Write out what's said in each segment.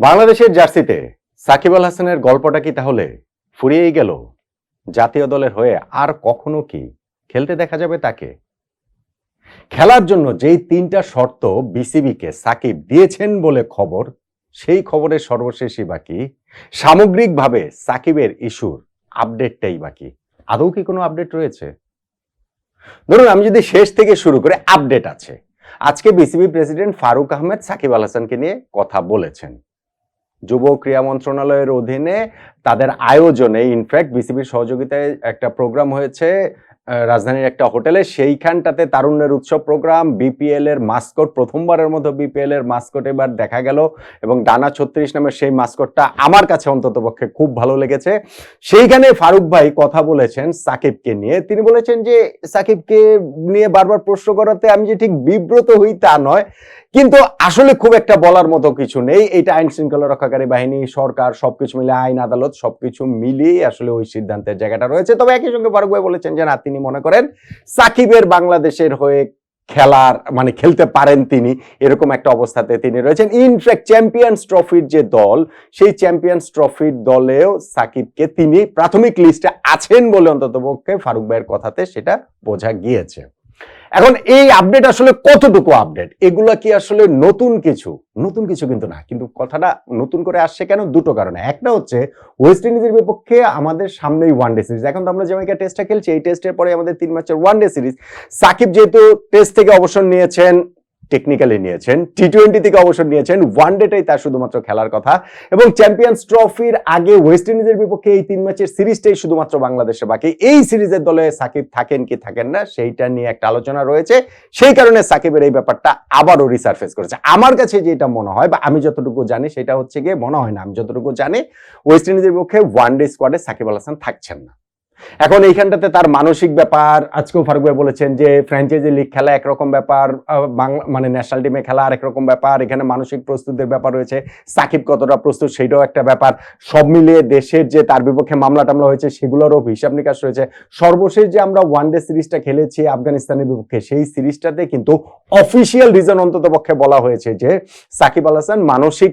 বাংলাদেশের জার্সিতে সাকিব আল হাসানের গল্পটা কি তাহলে ফুরিয়েই গেল? জাতীয় দলের হয়ে আর কখনো কি খেলতে দেখা যাবে তাকে? খেলার জন্য যেই তিনটা শর্ত বিসিবিকে সাকিব দিয়েছেন বলে খবর, সেই খবরের সর্বশেষই বাকি। সামগ্রিকভাবে সাকিবের ইস্যুর আপডেটটাই বাকি। আদৌ কি কোনো আপডেট রয়েছে? ধরুন আমি যদি শেষ থেকে শুরু করে আপডেট আছে। আজকে বিসিবি প্রেসিডেন্ট ফারুক আহমেদ সাকিব আল হাসানকে নিয়ে কথা বলেছেন। যুব ক্রীড়া মন্ত্রণালয়ের অধীনে তাদের আয়োজনে ইনফ্যাক্ট বিসিবির সহযোগিতায় একটা প্রোগ্রাম হয়েছে রাজধানীর একটা হোটেলে, সেইখানটাতে তারুণ্যের উৎসব প্রোগ্রাম বিপিএল এর মাস্কট, প্রথমবারের মতো বিপিএল এর মাস্কট এবার দেখা গেল এবং ডানা ছত্রিশ নামের সেই মাস্কটটা আমার কাছে অন্তত পক্ষে খুব ভালো লেগেছে। সেইখানে ফারুক ভাই কথা বলেছেন সাকিবকে নিয়ে। তিনি বলেছেন যে, সাকিবকে নিয়ে বারবার প্রশ্ন করাতে আমি যে ঠিক বিব্রত হই তা নয়, কিন্তু আসলে খুব একটা বলার মতো কিছু নেই। এটা আইন শৃঙ্খলা রক্ষাকারী বাহিনী, সরকার, সবকিছু মিলে আইন, আদালত, সবকিছু মিলিয়ে আসলে ওই সিদ্ধান্তের জায়গাটা রয়েছে। তবে একই সঙ্গে ফারুক ভাই বলেছেন যে, না, তিনি মনে করেন সাকিবের বাংলাদেশের হয়ে খেলার মানে খেলতে পারেন তিনি এরকম একটা অবস্থাতে তিনি রয়েছেন। ইনফ্যাক্ট চ্যাম্পিয়ন্স ট্রফির যে দল, সেই চ্যাম্পিয়ন্স ট্রফির দলেও সাকিবকে তিনি প্রাথমিক লিস্টে আছেন বলে অন্তত পক্ষে ফারুক ভাইয়ের কথাতে সেটা বোঝা গিয়েছে। এখন এই আপডেট আসলে কতটুকু আপডেট এগুলা কি আসলে নতুন কিছু? নতুন কিছু কিন্তু না, কিন্তু কথাটা নতুন করে আসছে কেন? দুটো কারণে। একটা হচ্ছে ওয়েস্ট ইন্ডিজের বিপক্ষে আমাদের সামনেই ওয়ান ডে সিরিজ এখন তো আমরা জামাইকা টেস্টটা খেলছি, এই টেস্টের পরে আমাদের তিন ম্যাচের ওয়ান ডে সিরিজ সাকিব যেহেতু টেস্ট থেকে অবসর নিয়েছেন টেকনিক্যালি নিয়েছেন টি টোয়েন্টি থেকে অবসর নিয়েছেন ওয়ান ডেটাই তার শুধুমাত্র খেলার কথা। এবং চ্যাম্পিয়ন্স ট্রফির আগে ওয়েস্ট ইন্ডিজের বিপক্ষে এই তিন ম্যাচের সিরিজটাই শুধুমাত্র বাংলাদেশে বাকি। এই সিরিজের দলে সাকিব থাকেন কি থাকেন না, সেইটা নিয়ে একটা আলোচনা রয়েছে। সেই কারণে সাকিবের এই ব্যাপারটা আবারও রিসার্ফেস করেছে। আমার কাছে যেটা মনে হয়, বা আমি যতটুকু জানি, সেটা হচ্ছে গিয়ে মনে হয় না, আমি যতটুকু জানি ওয়েস্ট ইন্ডিজের বিপক্ষে ওয়ান ডে স্কোয়াডে সাকিব আল হাসান থাকছেন না। এখন এইখানটাতে তার মানসিক ব্যাপার, আজকেও ফারুক ভাই বলেছেন যে ফ্র্যাঞ্চাইজি লিগ খেলা একরকম ব্যাপার বাংলা মানে ন্যাশনাল টিমে খেলা আরেক রকম ব্যাপার, এখানে মানসিক প্রস্তুতির ব্যাপার রয়েছে, সাকিব কতটা প্রস্তুত সেইটাও একটা ব্যাপার। সব মিলিয়ে দেশের যে তার বিপক্ষে মামলা টামলা হয়েছে সেগুলোরও হিসাব নিকাশ রয়েছে। সর্বশেষ যে আমরা ওয়ান ডে সিরিজটা খেলেছি আফগানিস্তানের বিপক্ষে, সেই সিরিজটাতে কিন্তু অফিসিয়াল রিজন অন্তত পক্ষে বলা হয়েছে যে সাকিব আল হাসান মানসিক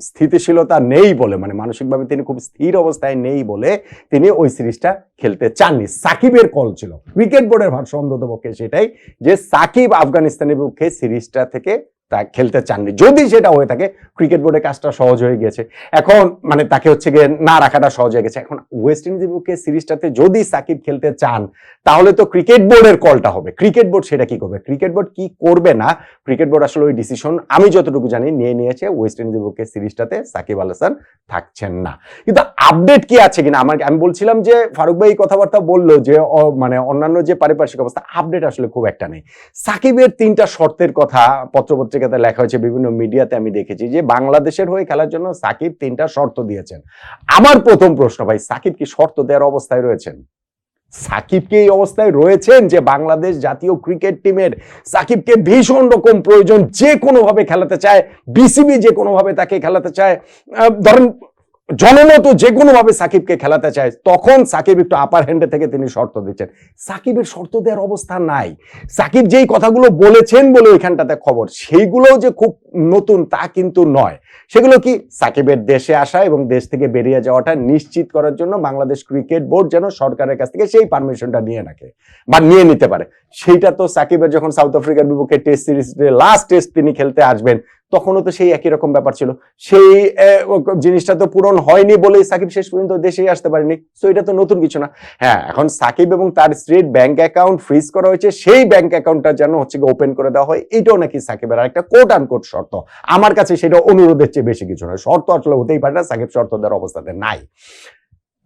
স্থিতিশীলতা নেই বলে মানে মানসিকভাবে তিনি খুব স্থির অবস্থায় নেই বলে তিনি ওই সিরিজটা খেলতে চাননি। সাকিবের কল ছিল। ক্রিকেট বোর্ডের ভারসাম্য অন্তত পক্ষে সেটাই যে সাকিব আফগানিস্তানের পক্ষে সিরিজটা থেকে তা খেলতে চাননি। যদি সেটা হয়ে থাকে ক্রিকেট বোর্ডের কাজটা সহজ হয়ে গেছে এখন মানে তাকে হচ্ছে গিয়ে না রাখাটা সহজ হয়ে গেছে। এখন ওয়েস্ট ইন্ডিজের বিপক্ষে সিরিজটাতে যদি সাকিব খেলতে চান, তাহলে তো ক্রিকেট বোর্ডের কলটা হবে। ক্রিকেট বোর্ড সেটা কি করবে? ক্রিকেট বোর্ড কি করবে না? ক্রিকেট বোর্ড আসলে ওই ডিসিশন আমি যতটুকু জানি নিয়ে নিয়েছে ওয়েস্ট ইন্ডিজের বিপক্ষে সিরিজটাতে সাকিব আল হাসান থাকছেন না। কিন্তু আপডেট কি আছে কিনা? আমার আমি বলছিলাম যে ফারুক ভাই কথাবার্তা বলল যে মানে অন্যান্য যে পারিপার্শ্বিক অবস্থা আপডেট আসলে খুব একটা নেই। সাকিবের তিনটা শর্তের কথা পত্রপত্রিকাতে লেখা হয়েছে, বিভিন্ন মিডিয়াতে আমি দেখেছি যে বাংলাদেশের হয়ে খেলার জন্য সাকিব তিনটা শর্ত দিয়েছেন। আমার প্রথম প্রশ্ন, ভাই, সাকিব কি শর্ত দেওয়ার অবস্থায় রয়েছেন? সাকিব কি এই অবস্থায় রয়েছেন যে বাংলাদেশ জাতীয় ক্রিকেট টিমের সাকিবকে ভীষণ রকম প্রয়োজন যে কোনোভাবে খেলাতে চায়, বিসিবি যে কোনোভাবে তাকে খেলাতে চায়? ধরেন জনমত যে কোনোভাবে সাকিবকে খেলাতে চায়, তখন সাকিব একটু আপার হ্যান্ডে থেকে তিনি শর্ত দিচ্ছেন। সাকিবের শর্ত দেওয়ার অবস্থা নাই। সাকিব যেই কথাগুলো বলেছেন বলে ওইখানটাতে খবর, সেইগুলোও যে খুব নতুন তা কিন্তু নয়। সেগুলো কি সাকিবের দেশে আসা এবং দেশ থেকে বেরিয়ে যাওয়াটা নিশ্চিত করার জন্য বাংলাদেশ ক্রিকেট বোর্ড যেন সরকারের কাছ থেকে সেই পারমিশনটা নিয়ে রাখে বা নিয়ে নিতে পারে। সেইটা তো সাকিবের যখন সাউথ আফ্রিকার বিপক্ষে টেস্ট সিরিজ লাস্ট টেস্ট তিনি খেলতে আসবেন তখনও তো সেই একই রকম ব্যাপার ছিল। সেই জিনিসটা তো পূরণ হয়নি বলেই সাকিব শেষ পর্যন্ত দেশেই আসতে পারেনি। তো এটা তো নতুন কিছু না। হ্যাঁ এখন সাকিব এবং তার স্ত্রীর ব্যাংক অ্যাকাউন্ট ফ্রিজ করা হয়েছে। সেই ব্যাংক অ্যাকাউন্টটা যেন হচ্ছে গিয়ে ওপেন করে দেওয়া হয়, এটাও নাকি সাকিবের একটা কোট আন কোট শর্ত। আমার কাছে সেটা অনুরোধের চেয়ে বেশি কিছু নয়। শর্ত আসলে হতেই পারে না, সাকিব শর্ত দেওয়ার অবস্থাতে নাই।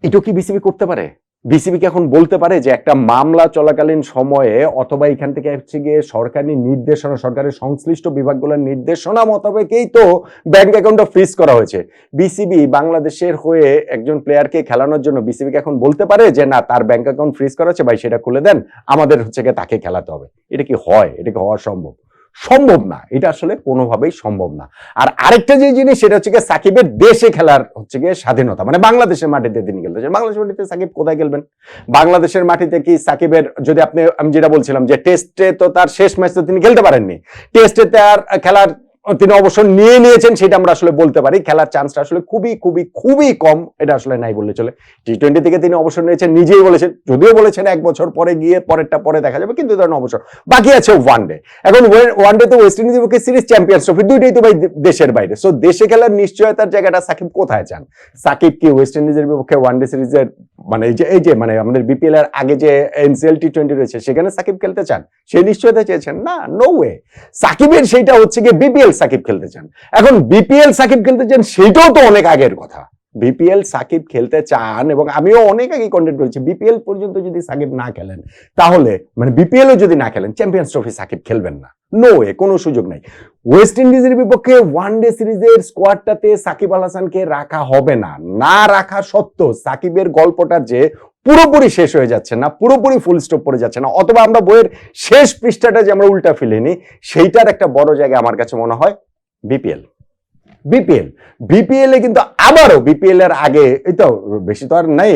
এটাও কি বিসিবি করতে পারে? বিসিবি কি এখন বলতে পারে যে একটা মামলা চলাকালীন সময়ে অথবা এখান থেকে হচ্ছে গিয়ে সরকারি নির্দেশনা, সরকারের সংশ্লিষ্ট বিভাগগুলোর নির্দেশনা মোতাবেকই তো ব্যাংক অ্যাকাউন্টটা ফ্রিজ করা হয়েছে। বিসিবি বাংলাদেশের হয়ে একজন প্লেয়ারকে খেলানোর জন্য বিসিবি কে এখন বলতে পারে যে, না, তার ব্যাংক অ্যাকাউন্ট ফ্রিজ করা হচ্ছে ভাই, সেটা খুলে দেন। আমাদের হচ্ছে গিয়ে তাকে খেলাতে হবে। এটা কি হয়? এটা কি হওয়া সম্ভব? সম্ভব না। এটা আসলে কোনোভাবেই সম্ভব না। আর আরেকটা যে জিনিস, সেটা হচ্ছে গিয়ে সাকিবের দেশে খেলার হচ্ছে গিয়ে স্বাধীনতা। মানে বাংলাদেশের মাটিতে তিনি খেলতে চান বাংলাদেশের মাটিতে সাকিব কোথায় খেলবেন? বাংলাদেশের মাটিতে কি সাকিবের, যদি আপনি, আমি যেটা বলছিলাম যে টেস্টে তো তার শেষ ম্যাচ তো তিনি খেলতে পারেননি। টেস্টে তার খেলার তিনি অবসর নিয়ে নিয়েছেন, সেটা আমরা আসলে বলতে পারি। খেলার চান্সটা আসলে খুবই খুবই খুবই কম, এটা আসলে নাই বললে চলে। টি টোয়েন্টি থেকে তিনি অবসর নিয়েছেন, নিজেই বলেছেন, যদিও বলেছেন এক বছর পরে গিয়ে পরেরটা পরে দেখা যাবে, কিন্তু ধরেন অবসর। বাকি আছে ওয়ান ডে এখন ওয়ান ডে তো ওয়েস্ট ইন্ডিজের পক্ষে সিরিজ চ্যাম্পিয়ন্স ট্রফি দুইটাই তো ভাই দেশের বাইরে। সো দেশে খেলার নিশ্চয়তার জায়গাটা সাকিব কোথায় চান? সাকিব কি ওয়েস্ট ইন্ডিজের বিপক্ষে ওয়ান ডে সিরিজের মানে এই যে এই যে মানে আমাদের বিপিএল এর আগে যে এনসিএল টি টোয়েন্টি রয়েছে, সেখানে সাকিব খেলতে চান? সেই নিশ্চয়তা চেয়েছেন? না নো ওয়ে সাকিবের সেইটা হচ্ছে গিয়ে বিপিএল সাকিব খেলতে চান। এখন বিপিএল সাকিব খেলতে চান, সেইটাও তো অনেক আগের কথা। বিপিএল সাকিব খেলতে চান এবং আমিও অনেক আগে কন্টেন্ট করেছি। বিপিএল পর্যন্ত যদি সাকিব না খেলেন, তাহলে মানে বিপিএল যদি না খেলেন চ্যাম্পিয়ন্স ট্রফি সাকিব খেলবেন না। নো ওয়ে কোনো সুযোগ নাই। ওয়েস্ট ইন্ডিজের বিপক্ষে ওয়ান ডে সিরিজের স্কোয়াডটাতে সাকিব আল হাসানকে রাখা হবে না। না রাখা সত্ত্বেও সাকিবের গল্পটা যে পুরোপুরি শেষ হয়ে যাচ্ছে না, পুরোপুরি ফুল স্টপ পড়ে যাচ্ছে না, অথবা আমরা বইয়ের শেষ পৃষ্ঠাটা যে আমরা উল্টা ফেলিনি সেইটার একটা বড় জায়গা আমার কাছে মনে হয় বিপিএল বিপিএল। বিপিএল এ কিন্তু আবারও, বিপিএল এর আগে, এই তো বেশি তো আর নাই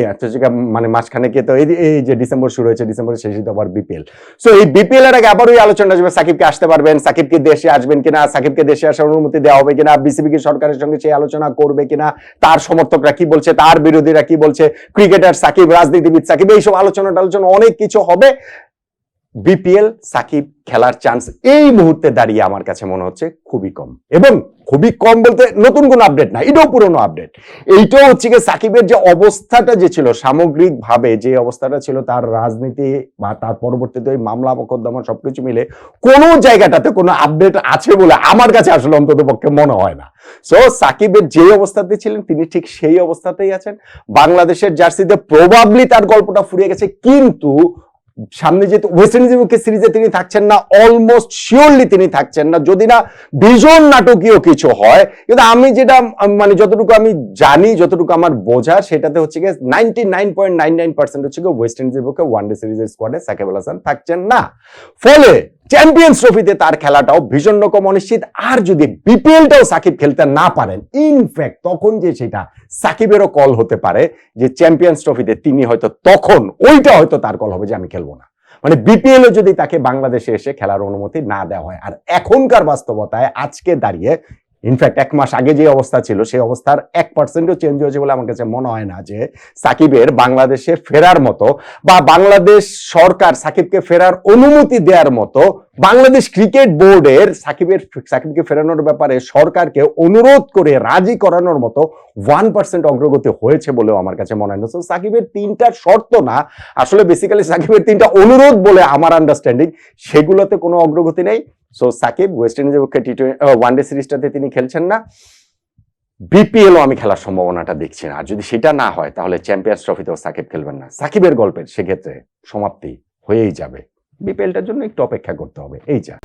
মানে মাঝখানে কে তো এই যে ডিসেম্বর শুরু হয়েছে ডিসেম্বরের শেষে তো আবার বিপিএল। সো এই বিপিএল এর আগে আবারও আলোচনা আসবে, সাকিবকে আসতে পারবেন, সাকিবকে দেশে আসবেন কিনা, সাকিবকে দেশে আসার অনুমতি দেওয়া হবে কিনা বিসিবি কি সরকারের সঙ্গে সেই আলোচনা করবে কিনা, তার সমর্থকরা কি বলছে, তার বিরোধীরা কি বলছে, ক্রিকেটার সাকিব, রাজনীতিবিদ সাকিব, এইসব আলোচনা টালোচনা অনেক কিছু হবে। বিপিএল সাকিব খেলার চান্স এই মুহূর্তে দাঁড়িয়ে আমার কাছে মনে হচ্ছে খুবই কম। এবং খুবই কম বলতে নতুন কোনো আপডেট না, এটাও পুরনো আপডেট এইটাও হচ্ছে গিয়ে সাকিবের যে অবস্থাটা যে ছিল সামগ্রিক ভাবে যে অবস্থাটা ছিল, তার রাজনীতি বা তার পরবর্তীতে ওই মামলা, মোকদ্দমা সবকিছু মিলে কোনো জায়গাটাতে কোনো আপডেট আছে বলে আমার কাছে আসলে অন্তত পক্ষে মনে হয় না। সো সাকিবের যে অবস্থাতে ছিলেন, তিনি ঠিক সেই অবস্থাতেই আছেন। বাংলাদেশের জার্সিতে প্রবাবলি তার গল্পটা ফুরিয়ে গেছে, কিন্তু সামনে যেহেতু ওয়েস্ট ইন্ডিজের পক্ষে সিরিজে তিনি থাকছেন না অলমোস্ট শিওরলি তিনি থাকছেন না, যদি না ভীষণ নাটকীয় কিছু হয়। কিন্তু আমি যেটা মানে যতটুকু আমি জানি, যতটুকু আমার বোঝা, সেটাতে হচ্ছে গিয়ে ninety nine point nine nine percent হচ্ছে গিয়ে ওয়েস্ট ইন্ডিজের পক্ষে ওয়ান ডে সিরিজের স্কোয়াডে সাকিব আল হাসান থাকছেন না। ফলে চ্যাম্পিয়ন্স ট্রফিতে তার খেলাটাও ভীষণ রকম অনিশ্চিত। আর যদি বিপিএলটাও সাকিব খেলতে না পারেন ইনফ্যাক্ট তখন যে সেটা সাকিবেরও কল হতে পারে যে চ্যাম্পিয়ন্স ট্রফিতে তিনি হয়তো তখন, ওইটা হয়তো তার কল হবে যে আমি খেলব না। মানে বিপিএল যদি তাকে বাংলাদেশে এসে খেলার অনুমতি না দেওয়া হয়, আর এখনকার বাস্তবতায় আজকে দাঁড়িয়ে ইনফ্যাক্ট এক মাস আগে যে অবস্থা ছিল, সেই অবস্থার এক পার্সেন্টও চেঞ্জ হয়েছে বলে আমার কাছে মনে হয় না যে সাকিবের বাংলাদেশে ফেরার মতো বা বাংলাদেশ সরকার সাকিবকে ফেরার অনুমতি দেওয়ার মতো বাংলাদেশ ক্রিকেট বোর্ডের সাকিবের, সাকিবকে ফেরানোর ব্যাপারে সরকারকে অনুরোধ করে রাজি করানোর মতো ওয়ান পার্সেন্ট অগ্রগতি হয়েছে বলেও আমার কাছে মনে হয় না। সাকিবের তিনটা শর্ত না, আসলে বেসিক্যালি সাকিবের তিনটা অনুরোধ বলে আমার আন্ডারস্ট্যান্ডিং সেগুলোতে কোনো অগ্রগতি নেই। সো সাকিব ওয়েস্ট ইন্ডিজের পক্ষে টি ওয়ান ডে সিরিজটাতে তিনি খেলছেন না। বিপিএলও আমি খেলার সম্ভাবনাটা দেখছি না। আর যদি সেটা না হয়, তাহলে চ্যাম্পিয়ন্স ট্রফিতেও সাকিব খেলবেন না। সাকিবের গল্পের সেক্ষেত্রে সমাপ্তি হয়েই যাবে। বিপিএলটার জন্য একটু অপেক্ষা করতে হবে। এই যা।